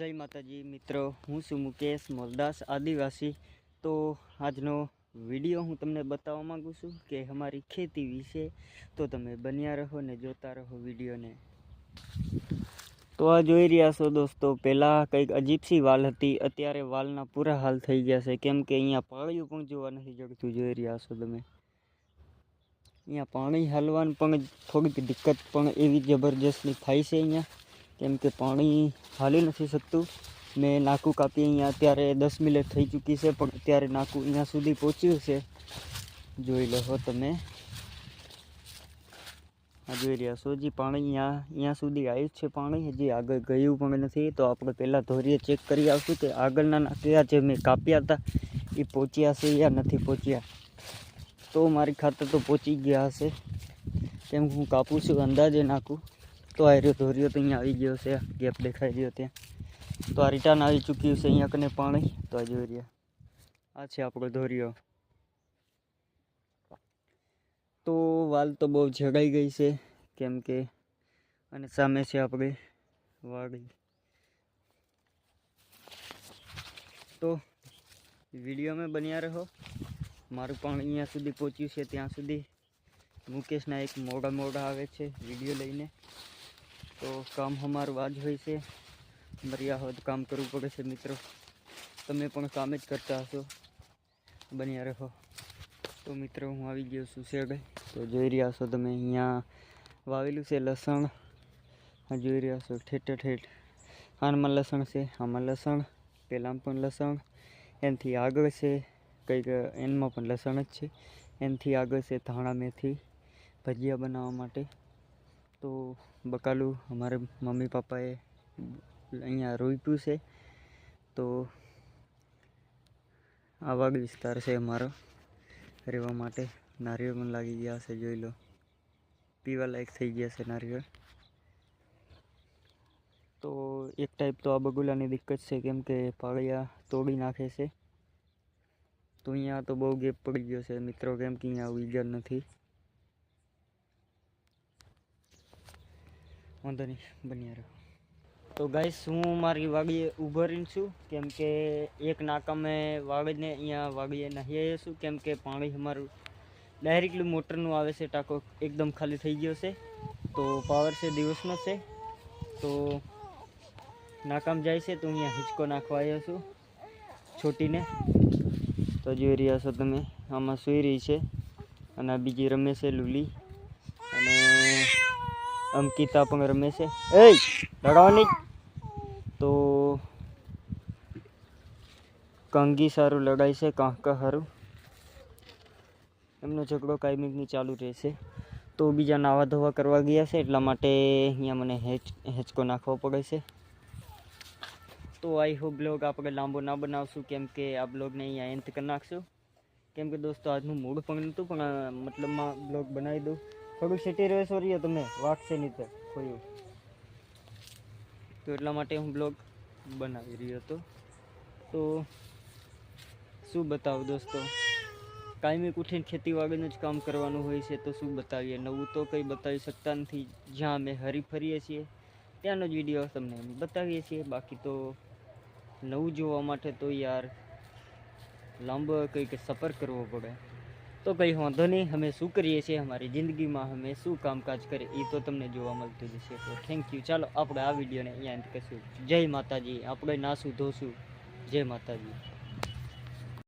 જય માતાજી, મિત્રો. હું છું મુકેશ મોલદાસ આદિવાસી. તો આજનો વીડિયો હું તમને બતાવવા માંગુ છું કે અમારી ખેતી વિશે તો તમે બન્યા રહો ને જોતા રહો વિડીયોને. તો આ જોઈ રહ્યા છો દોસ્તો, પહેલાં કંઈક અજીબસી વાલ હતી, અત્યારે વાલના પૂરા હાલ થઈ ગયા છે. કેમ કે અહીંયા પાળિયું પણ જોવા નથી જડતું જોઈ રહ્યા છો તમે. અહીંયા પાણી હાલવાનું પણ થોડીક દિક્કત પણ એવી જબરજસ્તની થાય છે અહીંયા. કેમ કે પાણી હાલી નથી શકતું. મેં નાકું કાપી અહીંયા અત્યારે દસ મિનિટ થઈ ચૂકી છે, પણ અત્યારે નાકું અહીંયા સુધી પહોંચ્યું છે. જોઈ લો તમે. આ જોઈ રહ્યા છો હજી પાણી અહીંયા અહીંયા સુધી આવ્યું છે પાણી. હજી આગળ ગયું પણ નથી, તો આપણે પહેલાં ધોરીએ ચેક કરી આવશું કે આગળના નાક્યા જે મેં કાપ્યા હતા, એ પહોંચ્યા છે યા નથી પહોંચ્યા. તો મારી ખાતર તો પહોંચી ગયા હશે. કેમ હું કાપું છું અંદાજે નાખું તો આ રહ્યો ધોર્યો તો અહીંયા આવી ગયો છે. ગેપ દેખાઈ રહ્યો ત્યાં. તો આ રિટર્ન આવી ચૂક્યું છે અહીંયા કને પાણી. તો આ જોઈ રહ્યા. આ છે આપણો ધોર્યો. તો વાલ તો બહુ જગાઈ ગઈ છે, કેમ કે અને સામે છે આપણે વાડી. તો વિડીયોમાં બન્યા રહો. મારું પણ અહીંયા સુધી પહોંચ્યું છે. ત્યાં સુધી મુકેશના એક મોડા મોડા આવે છે વીડિયો લઈને. તો કામ અમારું આ જ હોય છે. મર્યા હોય તો કામ કરવું પડે છે મિત્રો. તમે પણ કામ જ કરતા હશો. બન્યા રહો. તો મિત્રો, હું આવી ગયો છું શેડે તો જોઈ રહ્યા છો તમે અહીંયા વાવેલું છે લસણ. જોઈ રહ્યા છો ઠેઠ ઠેઠ. આનમાં લસણ છે, આમાં લસણ, પેલામાં પણ લસણ. એનાથી આગળ છે, કંઈક એનમાં પણ લસણ જ છે. એનાથી આગળ છે ધાણા મેથી. ભજીયા બનાવવા માટે. તો બકાલું અમારે મમ્મી પપ્પાએ અહીંયા રોપ્યું છે. તો આવા વિસ્તાર છે અમારો. રહેવા માટે નારિયેળ પણ લાગી ગયા છે જોઈ લો. પીવા લાયક થઈ ગયા છે નારિયેળ. તો એક ટાઈપ તો આ બગુલાની દિક્કત છે, કેમ કે પાળિયા તોડી નાખે છે. તો અહીંયા તો બહુ ગેપ પડી ગયો છે, મિત્રો, કેમ કે અહીંયા ઉજર નથી. વાંધો નહીં, બન્યા રહો. તો ગાઈસ હું મારી વાડીએ ઊભો રહી છું. કેમ કે એક નાકામે વાડીને અહીંયા વાડીએ નાહી આવ્યો છું. કેમ કે પાણી અમારું ડાયરેક્ટલી મોટરનું આવે છે, ટાંકો એકદમ ખાલી થઈ ગયો છે. તો પાવર છે દિવસનો છે. તો નાકામ જાય છે, તો અહીંયા હિંચકો નાખવા આવ્યો છું છોટીને. તો જોઈ રહ્યા છો તમે, આમાં સૂઈ રહી છે. અને બીજી રમે છે લુલી. અને અંકિતા પણ રમે છે. એ લડાવવાની તો કંગી સારું લડાય છે, કાંકા સારું એમનો ઝઘડો કાયમિકની ચાલુ રહેશે. તો બીજા નાવા ધોવા કરવા ગયા છે, એટલા માટે અહીંયા મને હેચ, હેચકો નાખવો પડે છે. તો આઈ હોપ બ્લોગ આપણે લાંબો ના બનાવશું, કેમ કે આ બ્લોગને અહીંયા એન્ડ કરી નાખશું. કેમ કે દોસ્તો, આજનું મૂડ પણ નહોતું, પણ મતલબમાં બ્લોગ બનાવી દઉં. થોડું સિટી રહે સોરીએ તમે વાગશે નહીં તો, કોઈ તો એટલા માટે હું બ્લોગ બનાવી રહ્યો હતો. તો શું બતાવું દોસ્તો? કાયમી ઉઠીને ખેતીવાડીનું જ કામ કરવાનું હોય છે તો શું બતાવીએ? નવું તો કંઈ બતાવી શકતા નથી. જ્યાં અમે હરી ફરીએ છીએ, ત્યાંનો જ વીડિયો તમને બતાવીએ છીએ. બાકી તો નવું જોવા માટે તો યાર લાંબો કંઈક સફર કરવો પડે. તો કંઈ વાંધો નહીં, અમે શું કરીએ છીએ, અમારી જિંદગીમાં અમે શું કામકાજ કરીએ એ તો તમને જોવા મળતું જશે તો થેન્ક યુ ચાલો, આપણે આ વિડીયોને અહીંયા એન્ડ કરીશું. જય માતાજી. આપણે નાશું ધોશું. જય માતાજી.